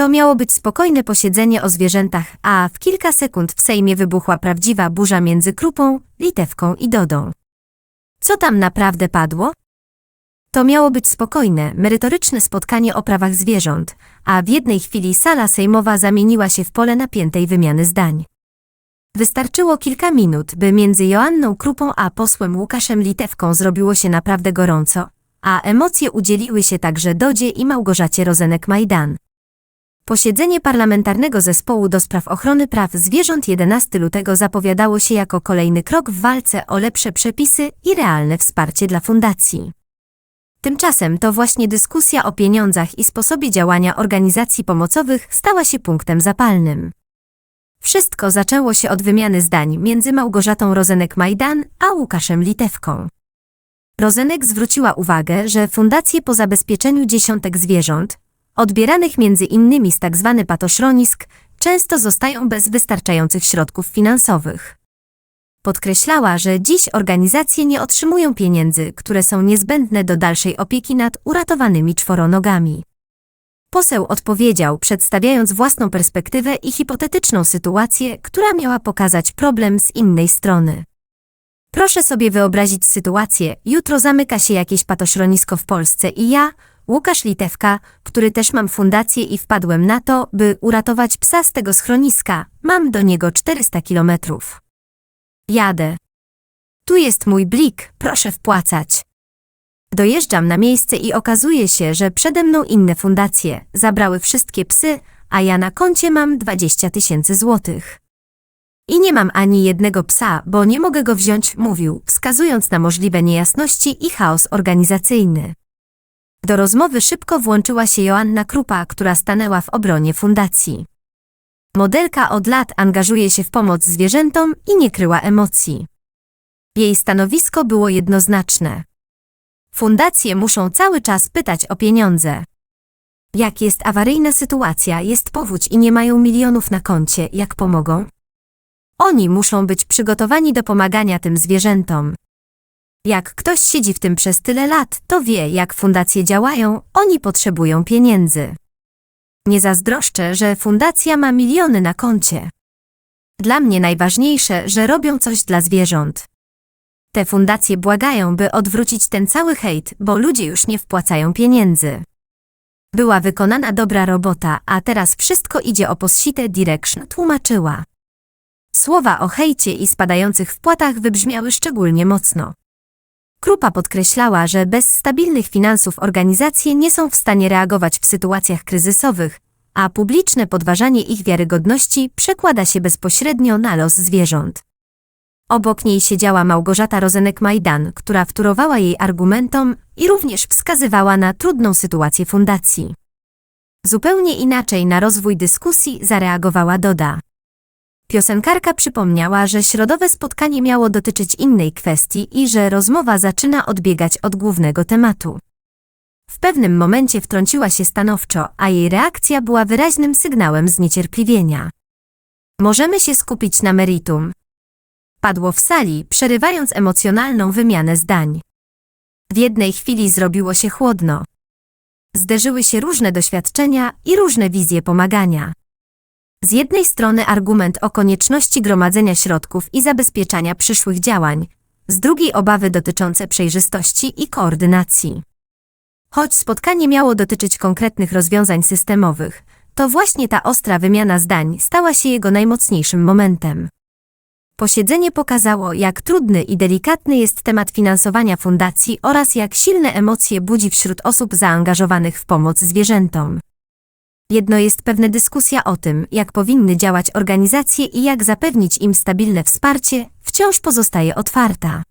To miało być spokojne posiedzenie o zwierzętach, a w kilka sekund w Sejmie wybuchła prawdziwa burza między Krupą, Litewką i Dodą. Co tam naprawdę padło? To miało być spokojne, merytoryczne spotkanie o prawach zwierząt, a w jednej chwili sala sejmowa zamieniła się w pole napiętej wymiany zdań. Wystarczyło kilka minut, by między Joanną Krupą a posłem Łukaszem Litewką zrobiło się naprawdę gorąco, a emocje udzieliły się także Dodzie i Małgorzacie Rozenek-Majdan. Posiedzenie Parlamentarnego Zespołu do Spraw Ochrony Praw Zwierząt 11 lutego zapowiadało się jako kolejny krok w walce o lepsze przepisy i realne wsparcie dla fundacji. Tymczasem to właśnie dyskusja o pieniądzach i sposobie działania organizacji pomocowych stała się punktem zapalnym. Wszystko zaczęło się od wymiany zdań między Małgorzatą Rozenek-Majdan a Łukaszem Litewką. Rozenek zwróciła uwagę, że fundacje po zabezpieczeniu dziesiątek zwierząt, odbieranych między innymi z tzw. patośronisk, często zostają bez wystarczających środków finansowych. Podkreślała, że dziś organizacje nie otrzymują pieniędzy, które są niezbędne do dalszej opieki nad uratowanymi czworonogami. Poseł odpowiedział, przedstawiając własną perspektywę i hipotetyczną sytuację, która miała pokazać problem z innej strony. Proszę sobie wyobrazić sytuację, jutro zamyka się jakieś patośronisko w Polsce i ja, Łukasz Litewka, który też mam fundację i wpadłem na to, by uratować psa z tego schroniska, mam do niego 400 kilometrów. Jadę. Tu jest mój blik, proszę wpłacać. Dojeżdżam na miejsce i okazuje się, że przede mną inne fundacje zabrały wszystkie psy, a ja na koncie mam 20 tysięcy złotych. I nie mam ani jednego psa, bo nie mogę go wziąć, mówił, wskazując na możliwe niejasności i chaos organizacyjny. Do rozmowy szybko włączyła się Joanna Krupa, która stanęła w obronie fundacji. Modelka od lat angażuje się w pomoc zwierzętom i nie kryła emocji. Jej stanowisko było jednoznaczne. Fundacje muszą cały czas pytać o pieniądze. Jak jest awaryjna sytuacja, jest powódź i nie mają milionów na koncie, jak pomogą? Oni muszą być przygotowani do pomagania tym zwierzętom. Jak ktoś siedzi w tym przez tyle lat, to wie, jak fundacje działają, oni potrzebują pieniędzy. Nie zazdroszczę, że fundacja ma miliony na koncie. Dla mnie najważniejsze, że robią coś dla zwierząt. Te fundacje błagają, by odwrócić ten cały hejt, bo ludzie już nie wpłacają pieniędzy. Była wykonana dobra robota, a teraz wszystko idzie o posite direction, tłumaczyła. Słowa o hejcie i spadających wpłatach wybrzmiały szczególnie mocno. Krupa podkreślała, że bez stabilnych finansów organizacje nie są w stanie reagować w sytuacjach kryzysowych, a publiczne podważanie ich wiarygodności przekłada się bezpośrednio na los zwierząt. Obok niej siedziała Małgorzata Rozenek-Majdan, która wtórowała jej argumentom i również wskazywała na trudną sytuację fundacji. Zupełnie inaczej na rozwój dyskusji zareagowała Doda. Piosenkarka przypomniała, że środowe spotkanie miało dotyczyć innej kwestii i że rozmowa zaczyna odbiegać od głównego tematu. W pewnym momencie wtrąciła się stanowczo, a jej reakcja była wyraźnym sygnałem zniecierpliwienia. Możemy się skupić na meritum. Padło w sali, przerywając emocjonalną wymianę zdań. W jednej chwili zrobiło się chłodno. Zderzyły się różne doświadczenia i różne wizje pomagania. Z jednej strony argument o konieczności gromadzenia środków i zabezpieczania przyszłych działań, z drugiej obawy dotyczące przejrzystości i koordynacji. Choć spotkanie miało dotyczyć konkretnych rozwiązań systemowych, to właśnie ta ostra wymiana zdań stała się jego najmocniejszym momentem. Posiedzenie pokazało, jak trudny i delikatny jest temat finansowania fundacji oraz jak silne emocje budzi wśród osób zaangażowanych w pomoc zwierzętom. Jedno jest pewne dyskusja o tym, jak powinny działać organizacje i jak zapewnić im stabilne wsparcie, wciąż pozostaje otwarta.